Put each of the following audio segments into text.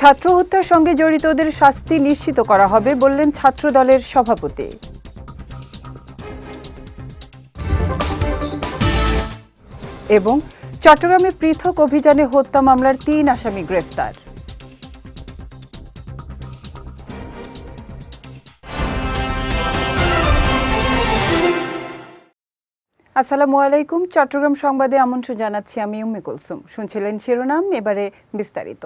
ছাত্র হত্যার সঙ্গে জড়িতদের শাস্তি নিশ্চিত করা হবে বললেন ছাত্রদলের সভাপতি। এবং চট্টগ্রামে পৃথক অভিযানে হত্যা মামলার তিন আসামি গ্রেফতার। আসসালামু আলাইকুম, চট্টগ্রাম সংবাদে আমন্ত্রণ জানাচ্ছি আমি উম্মে কুলসুম। শুনছিলেন শিরোনাম, এবারে বিস্তারিত।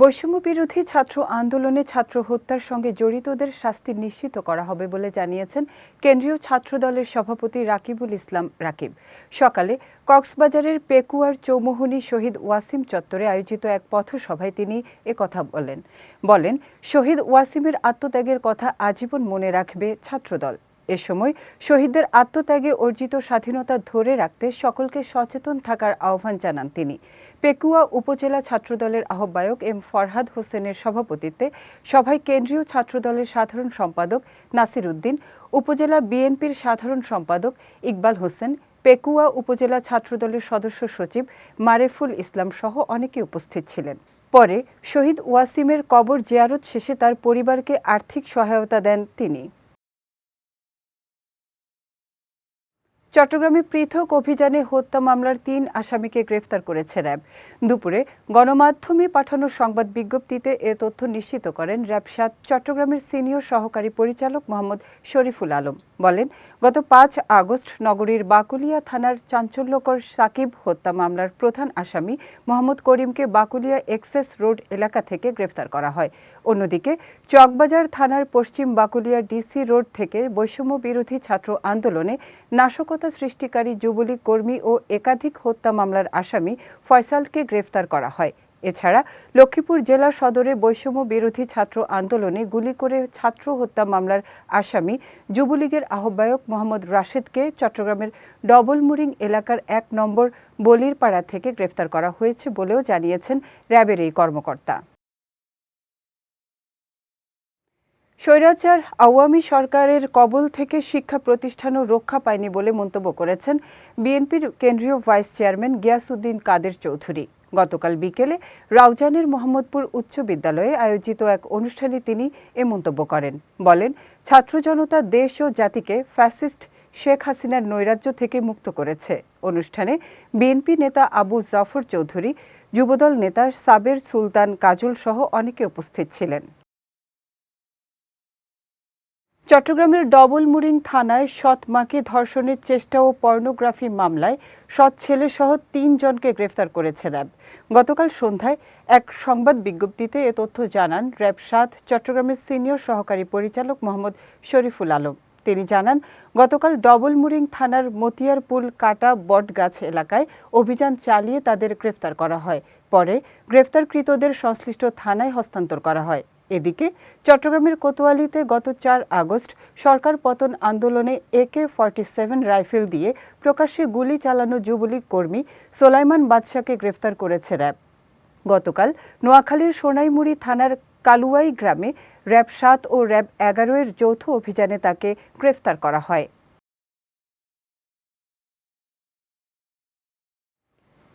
বৈষম্য বিরোধী ছাত্র আন্দোলনে ছাত্র হত্যার সঙ্গে জড়িতদের শাস্তি নিশ্চিত করা হবে বলে জানিয়েছেন কেন্দ্রীয় ছাত্রদলের সভাপতি রাকিবুল ইসলাম রাকিব। সকালে কক্সবাজারের পেকুয়ার চৌমোহনী শহীদ ওয়াসিম চত্বরে আয়োজিত এক পথসভায় তিনি একথা বলেন। বলেন, শহীদ ওয়াসিমের আত্মত্যাগের কথা আজীবন মনে রাখবে ছাত্রদল। এ সময় শহীদদের আত্মত্যাগে অর্জিত স্বাধীনতা ধরে রাখতে সকলকে সচেতন থাকার আহ্বান জানান তিনি। পেকুয়া উপজেলা ছাত্রদলের আহ্বায়ক এম ফরহাদ হোসেনের সভাপতিত্বে সভায় কেন্দ্রীয় ছাত্রদলের সাধারণ সম্পাদক নাসির উদ্দিন, উপজেলা বিএনপির সাধারণ সম্পাদক ইকবাল হোসেন, পেকুয়া উপজেলা ছাত্রদলের সদস্য সচিব মারেফুল ইসলাম সহ অনেকে উপস্থিত ছিলেন। পরে শহীদ ওয়াসিমের কবর জিয়ারত শেষে তার পরিবারকে আর্থিক সহায়তা দেন তিনি। চট্টগ্রামে পৃথক অভিযানে হত্যা মামলার তিন আসামিকে গ্রেফতার করেছে র্যাব। দুপুরে গণমাধ্যমে পাঠানো সংবাদ বিজ্ঞপ্তিতে এ তথ্য নিশ্চিত করেন র্যাব সাত চট্টগ্রামের সিনিয়র সহকারী পরিচালক মোহাম্মদ শরীফুল আলম। বলেন, গত পাঁচ আগস্ট নগরীর বাকুলিয়া থানার চাঞ্চল্যকর সাকিব হত্যা মামলার প্রধান আসামি মোহাম্মদ করিমকে বাকুলিয়া এক্সেস রোড এলাকা থেকে গ্রেফতার করা হয়। অন্যদিকে, চকবাজার থানার পশ্চিম বাকুলিয়া ডিসি রোড থেকে বৈষম্য বিরোধী ছাত্র আন্দোলনে নাশকতা সৃষ্টিকারী যুবলীগ কর্মী ও একাধিক হত্যা মামলার আসামি ফয়সালকে গ্রেফতার করা হয়। এছাড়া লক্ষ্মীপুর জেলা সদরে বৈষম্য বিরোধী ছাত্র আন্দোলনে গুলি করে ছাত্র হত্যা মামলার আসামি যুবলীগের আহ্বায়ক মোহাম্মদ রাশেদকে চট্টগ্রামের ডবলমুরিং এলাকার এক নম্বর বলিরপাড়া থেকে গ্রেফতার করা হয়েছে বলেও জানিয়েছেন র্যাবের এই কর্মকর্তা। স্বৈরাচার আওয়ামী সরকারের কবল থেকে শিক্ষা প্রতিষ্ঠানও রক্ষা পায়নি বলে মন্তব্য করেছেন বিএনপির কেন্দ্রীয় ভাইস চেয়ারম্যান গিয়াসুদ্দিন কাদের চৌধুরী। গতকাল বিকেলে রাউজানের মোহাম্মদপুর উচ্চ বিদ্যালয়ে আয়োজিত এক অনুষ্ঠানে তিনি এ মন্তব্য করেন। বলেন, ছাত্র জনতা দেশ ও জাতিকে ফ্যাসিস্ট শেখ হাসিনার নৈরাজ্য থেকে মুক্ত করেছে। অনুষ্ঠানে বিএনপি নেতা আবু জাফর চৌধুরী, যুবদল নেতা সাবের সুলতান কাজল সহ অনেকে উপস্থিত ছিলেন। চট্টগ্রামের ডবলমুরিং থানায় সৎ মাকে ধর্ষণের চেষ্টা ও পর্নোগ্রাফি মামলায় সৎ ছেলে ছেলেসহ তিনজনকে গ্রেফতার করেছে র্যাব। গতকাল সন্ধ্যায় এক সংবাদ বিজ্ঞপ্তিতে এ তথ্য জানান র্যাব সাত চট্টগ্রামের সিনিয়র সহকারী পরিচালক মোহাম্মদ শরীফুল আলম। তিনি জানান, গতকাল ডবলমুরিং থানার মতিয়ারপুল কাটা বটগাছ এলাকায় অভিযান চালিয়ে তাদের গ্রেফতার করা হয়। পরে গ্রেফতারকৃতদের সংশ্লিষ্ট থানায় হস্তান্তর করা হয়। এদিকে চট্টগ্রামের কোতোয়ালিতে গত চার আগস্ট সরকার পতন আন্দোলনে একে ফর্টি সেভেন রাইফেল দিয়ে প্রকাশ্যে গুলি চালানো যুবলীগ কর্মী সোলাইমান বাদশাকে গ্রেফতার করেছে র্যাব। গতকাল নোয়াখালীর সোনাইমুড়ি থানার কালুয়াই গ্রামে র্যাব সাত ও র্যাব এগারো এর যৌথ অভিযানে তাকে গ্রেফতার করা হয়।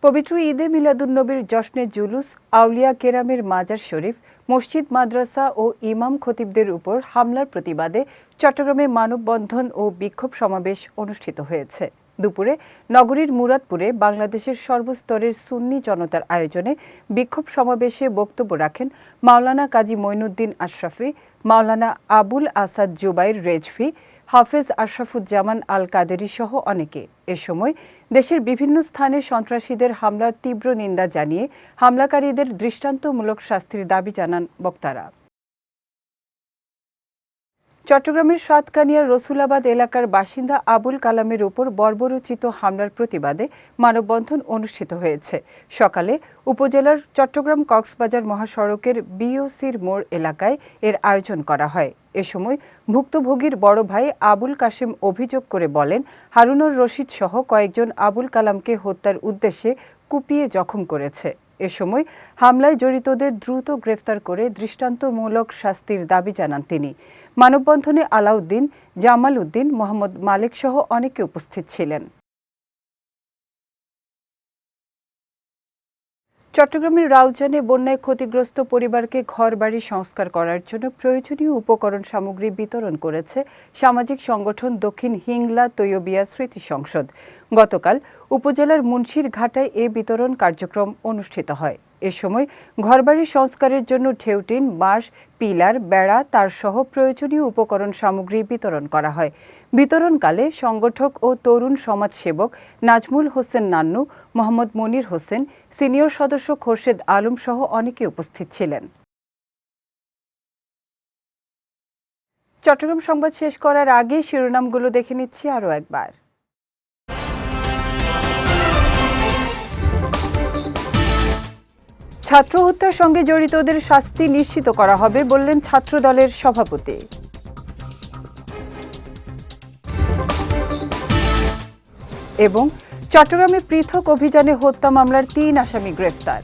পবিত্র ঈদে মিলাদুন্নবীর জশ্নে জুলুস আউলিয়া কেরামের মাজার শরীফ মসজিদ, মাদ্রাসা ও ইমাম খতিবদের উপর হামলার প্রতিবাদে চট্টগ্রামে মানববন্ধন ও বিক্ষোভ সমাবেশ অনুষ্ঠিত হয়েছে। দুপুরে নগরীর মুরাদপুরে বাংলাদেশের সর্বস্তরের সুন্নি জনতার আয়োজনে বিক্ষোভ সমাবেশে বক্তব্য রাখেন মাওলানা কাজী মঈনুদ্দিন আশরাফি, মাওলানা আবুল আসাদ জুবাইর রেজভি হাফেজ আশরাফুজ্জামান আল কাদেরি সহ অনেকে। এ সময় দেশের বিভিন্ন স্থানে সন্ত্রাসীদের হামলার তীব্র নিন্দা জানিয়ে হামলাকারীদের দৃষ্টান্তমূলক শাস্তির দাবি জানান বক্তারা। চট্টগ্রামের সাতকানিয়ার রসুলাবাদ এলাকার বাসিন্দা আবুল কালামের উপর বর্বরোচিত হামলার প্রতিবাদে মানববন্ধন অনুষ্ঠিত হয়েছে। সকালে উপজেলার চট্টগ্রাম কক্সবাজার মহাসড়কের বিওসির মোড় এলাকায় এর আয়োজন করা হয়। এ সময় ভুক্তভোগীর বড় ভাই আবুল কাশেম অভিযোগ করে বলেন, হারুনুর রশিদ সহ কয়েকজন আবুল কালামকে হত্যার উদ্দেশ্যে কুপিয়ে জখম করেছে। এ সময় হামলায় জড়িতদের দ্রুত গ্রেফতার করে দৃষ্টান্তমূলক শাস্তির দাবি জানান তিনি। মানববন্ধনে আলাউদ্দিন, জামাল উদ্দিন, মোহাম্মদ মালিক সহ অনেকে উপস্থিত ছিলেন। চট্টগ্রামের রাউজানে বন্যায় ক্ষতিগ্রস্ত পরিবারকে ঘর বাড়ি সংস্কার করার জন্য প্রয়োজনীয় উপকরণ সামগ্রী বিতরণ করেছে সামাজিক সংগঠন দক্ষিণ হিংলা তৈয়বিয়া স্মৃতি সংসদ। গতকাল উপজেলার মুন্সির ঘাটায় এ বিতরণ কার্যক্রম অনুষ্ঠিত হয়। এ সময় ঘরবাড়ি সংস্কারের জন্য ঢেউটিন বাঁশ, পিলার, বেড়া তার সহ প্রয়োজনীয় উপকরণ সামগ্রী বিতরণ করা হয়। বিতরণকালে সংগঠক ও তরুণ সমাজসেবক নাজমুল হোসেন নান্নু, মোহাম্মদ মনির হোসেন, সিনিয়র সদস্য খোরশেদ আলম সহ অনেকে উপস্থিত ছিলেন। চট্টগ্রাম সংবাদ শেষ করার আগে শিরোনামগুলো দেখে নিচ্ছি আরও একবার। ছাত্র হত্যার সঙ্গে জড়িতদের শাস্তি নিশ্চিত করা হবে বললেন ছাত্র দলের সভাপতি। এবং চট্টগ্রামে পৃথক অভিযানে হত্যা মামলার তিন আসামি গ্রেফতার।